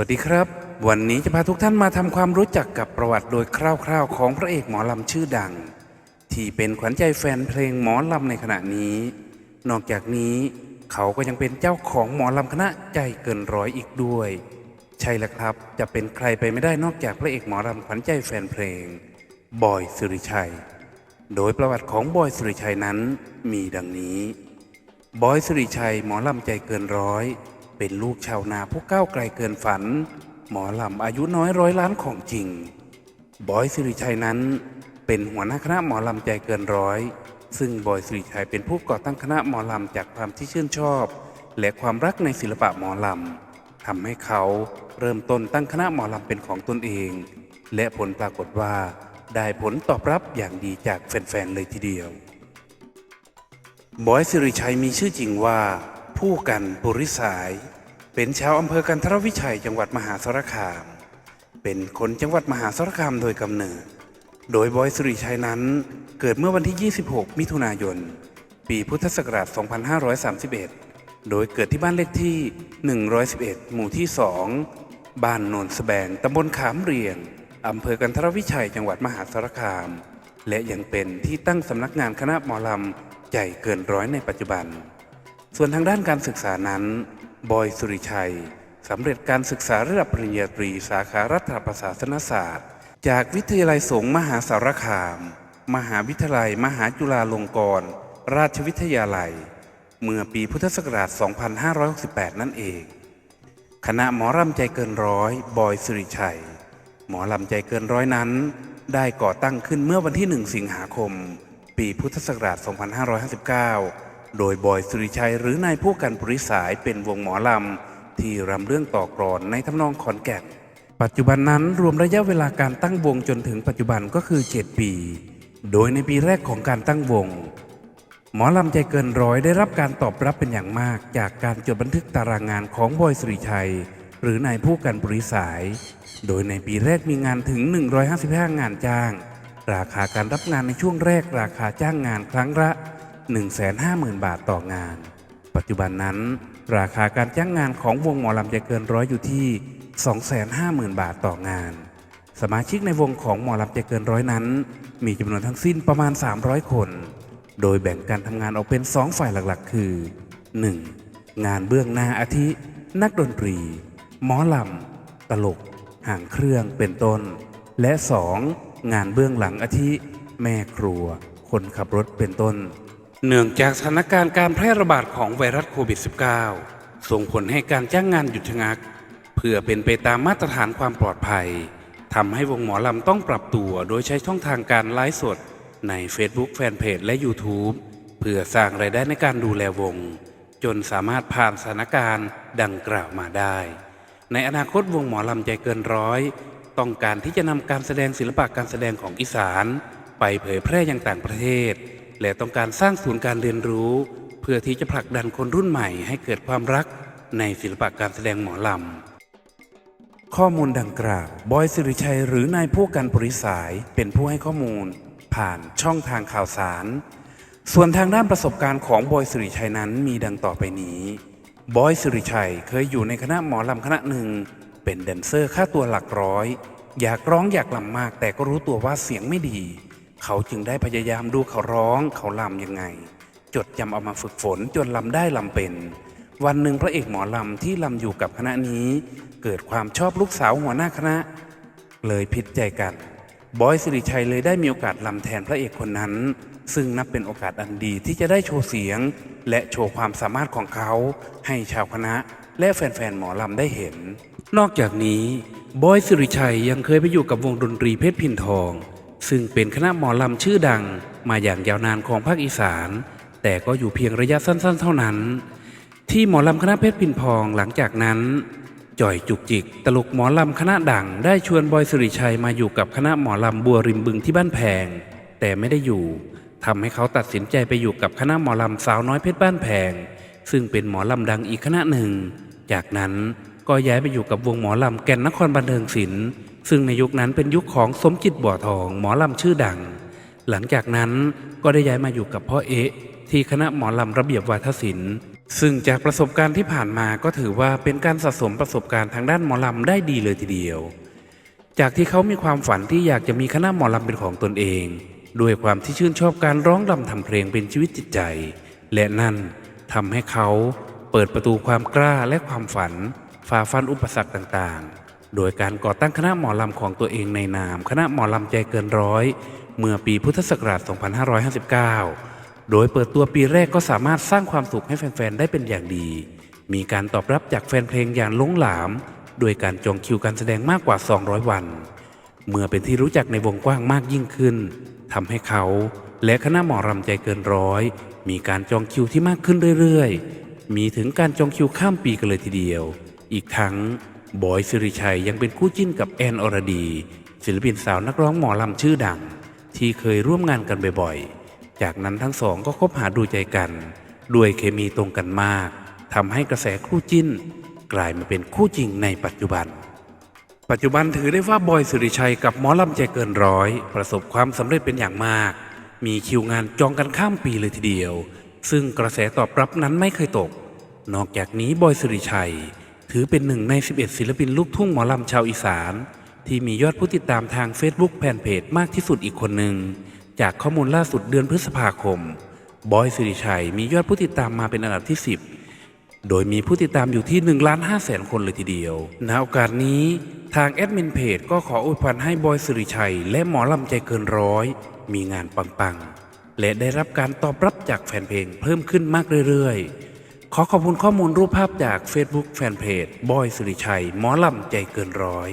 วัสดีครับ วันนี้จะพาทุกท่านมาทำความรู้จักกับประวัติโดยคร่าวๆ ของพระเอกหมอลำชื่อดัง ที่เป็นขวัญใจแฟนเพลงหมอลำในขณะนี้ นอกจากนี้เขาก็ยังเป็นเจ้าของหมอลำคณะใจเกินร้อยอีกด้วย ใช่แล้วครับจะเป็นใครไปไม่ได้นอกจากพระเอกหมอลำขวัญใจแฟนเพลง บอยสุริชัย โดยประวัติของบอยสุริชัยนั้นมีดังนี้ บอยสุริชัยหมอลำใจเกินร้อย เป็นลูกชาวนาผู้ก้าวไกลเกินฝัน หมอลำอายุน้อยร้อยล้านของจริง บอยสุริชัยนั้น เป็นหัวหน้าคณะหมอลำใจเกินร้อย ซึ่งบอยสุริชัยเป็นผู้ก่อตั้งคณะหมอลำจากความที่ชื่นชอบ และความรักในศิลปะหมอลำทำให้เขาเริ่มต้นตั้งคณะหมอลำเป็นของตนเอง และผลปรากฏว่า ได้ผลตอบรับอย่างดีจากแฟนๆเลยทีเดียวบอยสิริชัยมีชื่อจริงว่า ผู้กันปุริสาย เป็นชาวอำเภอกันทรวิชัยจังหวัดมหาสารคาม เป็นคนจังหวัดมหาสารคามโดยกำเนิด โดยบอยสิริชัยนั้นเกิดเมื่อวันที่ 26 มิถุนายน ปีพุทธศักราช 2531 โดยเกิดที่บ้านเลขที่ 111 หมู่ที่ 2 บ้านโนนสแบงตำบลขามเรียงอำเภอกันทรวิชัยจังหวัดมหาสารคาม และยังเป็นที่ตั้งสำนักงานคณะหมอลำใจเกินร้อยในปัจจุบัน ส่วนทางด้านการศึกษานั้น บอยสุริชัยสำเร็จการศึกษาระดับปริญญาตรีสาขารัฐประศาสนศาสตร์ จากวิทยาลัยสงฆ์มหาสารคาม มหาวิทยาลัย มหาจุฬาลงกรณราชวิทยาลัย เมื่อปีพุทธศักราช 2568 นั่นเอง คณะหมอลำใจเกินร้อยบอยสุริชัย หมอลำใจเกินร้อยนั้น ได้ก่อตั้งขึ้นเมื่อวันที่ 1 สิงหาคม ปีพุทธศักราช 2559 โดยบอยสุริชัยหรือนายผู้กันปริสายเป็นวงหมอลำ ที่รำเรื่องต่อกรอนในทำนองขอนแก่น ปัจจุบันนั้นรวมระยะเวลาการตั้งวงจนถึงปัจจุบันก็คือ 7 ปี โดยในปีแรกของการตั้งวง หมอลำใจเกินร้อยได้รับการตอบรับเป็นอย่างมาก จากการจดบันทึกตารางงานของบอยสุริชัย หรือนายผู้กันบริสาย โดยในปีแรกมีงานถึง 155 งานจ้าง ราคาการรับงานในช่วงแรกราคาจ้างงานครั้งละ 150,000 บาทต่องาน ปัจจุบันนั้น ราคาการจ้างงานของวงหมอลำใจเกินร้อยอยู่ที่ 250,000 บาทต่องาน สมาชิกในวงของหมอลำใจเกินร้อยนั้น มีจำนวนทั้งสิ้นประมาณ 300 คน โดยแบ่งการทำงานออกเป็น 2 ฝ่ายหลักๆ คือ 1. งานเบื้องหน้าอาทิ นักดนตรี หมอลำ ตลก ห่างเครื่องเป็นต้น และ 2. งานเบื้องหลังอาทิ แม่ครัว คนขับรถเป็นต้น เนื่องจากสถานการณ์การแพร่ระบาดของไวรัสโควิด -19 ส่งผลให้การจ้างงานหยุดชะงัก เพื่อเป็นไปตามมาตรฐานความปลอดภัยทำให้วงหมอลำต้องปรับตัวโดยใช้ช่องทางการไลฟ์สด ใน Facebook Fanpage และ YouTube เพื่อสร้างรายได้ในการดูแลวง จนสามารถผ่านสถานการณ์ดังกล่าวมาได้ ในอนาคตวงหมอลำใจเกินร้อย ต้องการที่จะนำการแสดงศิลปะการแสดงของอีสาน ไปเผยแพร่ยังต่างประเทศ และต้องการสร้างศูนย์การเรียนรู้ เพื่อที่จะผลักดันคนรุ่นใหม่ให้เกิดความรักในศิลปะการแสดงหมอลำ ข้อมูลดังกล่าวบอยสิริชัยหรือนายผู้กันปริสายเป็นผู้ให้ข้อมูล ผ่านช่องทางข่าวสาร ส่วนทางด้านประสบการณ์ของบอยสิริชัยนั้นมีดังต่อไปนี้บอยสิริชัยเคยอยู่ในคณะหมอลำคณะหนึ่ง เป็นแดนเซอร์ค่าตัวหลักร้อย อยากร้องอยากลำมากแต่ก็รู้ตัวว่าเสียงไม่ดี เขาจึงได้พยายามดูเขาร้องเขาลำยังไง จดจำเอามาฝึกฝนจนลำได้ลำเป็น วันหนึ่งพระเอกหมอลำที่ลำอยู่กับคณะนี้ เกิดความชอบลูกสาวหัวหน้าคณะ เลยผิดใจกัน บอยสิริชัยเลยได้มีโอกาสลำแทนพระเอกคนนั้น ซึ่งนับเป็นโอกาสอันดีที่จะได้โชว์เสียง และโชว์ความสามารถของเขาให้ชาวคณะ และแฟนๆหมอลำได้เห็น นอกจากนี้บอยสิริชัยยังเคยไปอยู่กับวงดนตรีเพชรพินทอง ซึ่งเป็นคณะหมอลำชื่อดังมาอย่างยาวนานของภาคอีสาน แต่ก็อยู่เพียงระยะสั้น ๆ เท่านั้น ที่หมอลำคณะเพชรพินพองหลังจากนั้น จ่อยจุกจิก ตลกหมอลำคณะดังได้ชวนบอยสิริชัยมาอยู่กับคณะหมอลำบัวริมบึงที่บ้านแพง แต่ไม่ได้อยู่ทำให้เขาตัดสินใจไปอยู่กับคณะหมอลำสาวน้อยเพชรบ้านแพง ซึ่งเป็นหมอลำดังอีกคณะหนึ่ง จากนั้นก็ย้ายไปอยู่กับวงหมอลำแก่นนครบันเทิงศิลป์ ซึ่งในยุคนั้นเป็นยุคของสมจิตบ่อทองหมอลำชื่อดัง หลังจากนั้นก็ได้ย้ายมาอยู่กับพ่อเอ๊ะที่คณะหมอลำระเบียบวาทศิลป์ซึ่งจากประสบการณ์ที่ผ่านมาก็ถือว่าเป็นการสะสมประสบการณ์ทางด้านหมอลำได้ดีเลยทีเดียว จากที่เขามีความฝันที่อยากจะมีคณะหมอลำเป็นของตนเอง ด้วยความที่ชื่นชอบการร้องรำทำเพลงเป็นชีวิตจิตใจ และนั่นทำให้เขาเปิดประตูความกล้าและความฝันฝ่าฟันอุปสรรคต่างๆ โดยการก่อตั้งคณะหมอลำของตัวเองในนาม คณะหมอลำใจเกินร้อย เมื่อปีพุทธศักราช 2559 โดยเปิดตัวปีแรกก็สามารถสร้างความสุขให้แฟนๆ ได้เป็นอย่างดี มีการตอบรับจากแฟนเพลงอย่างล้นหลาม โดยการจองคิวการแสดงมากกว่า 200 วัน เมื่อเป็นที่รู้จักในวงกว้างมากยิ่งขึ้นทำให้เขาและคณะหมอรำใจเกินร้อย มีการจองคิวที่มากขึ้นเรื่อยๆ มีถึงการจองคิวข้ามปีกันเลยทีเดียว อีกทั้ง บอยสิริชัยยังเป็นคู่จิ้นกับแอนอรดี ศิลปินสาวนักร้องหมอลำชื่อดัง ที่เคยร่วมงานกันบ่อยๆ จากนั้นทั้งสองก็คบหาดูใจกันด้วยเคมีตรงกันมากทำให้กระแสคู่จิ้น กลายมาเป็นคู่จริงในปัจจุบัน ปัจจุบันถือได้ว่าบอยสุริชัยกับหมอลำใจเกินร้อย ประสบความสำเร็จเป็นอย่างมาก มีคิวงานจองกันข้ามปีเลยทีเดียว ซึ่งกระแสตอบรับนั้นไม่เคยตก นอกจากนี้บอยสุริชัย ถือเป็นหนึ่งใน 11 ศิลปินลูกทุ่งหมอลำชาวอีสาน ที่มียอดผู้ติดตามทาง Facebook แฟนเพจมากที่สุดอีกคนหนึ่ง จากข้อมูลล่าสุดเดือนพฤษภาคม บอยสุริชัยมียอดผู้ติดตามมาเป็นอันดับที่ 10 โดยมีผู้ติดตามอยู่ที่1ล้าน5แสนคนเลยทีเดียว ณ โอกาสนี้ทางแอดมินเพจก็ขออวยพรให้บอยสุริชัย และหมอลำใจเกินร้อย มีงานปังๆ และได้รับการตอบรับจากแฟนเพลงเพิ่มขึ้นมากเรื่อยๆ ขอขอบคุณข้อมูลรูปภาพจาก Facebook แฟนเพจบอยสุริชัย หมอลำใจเกินร้อย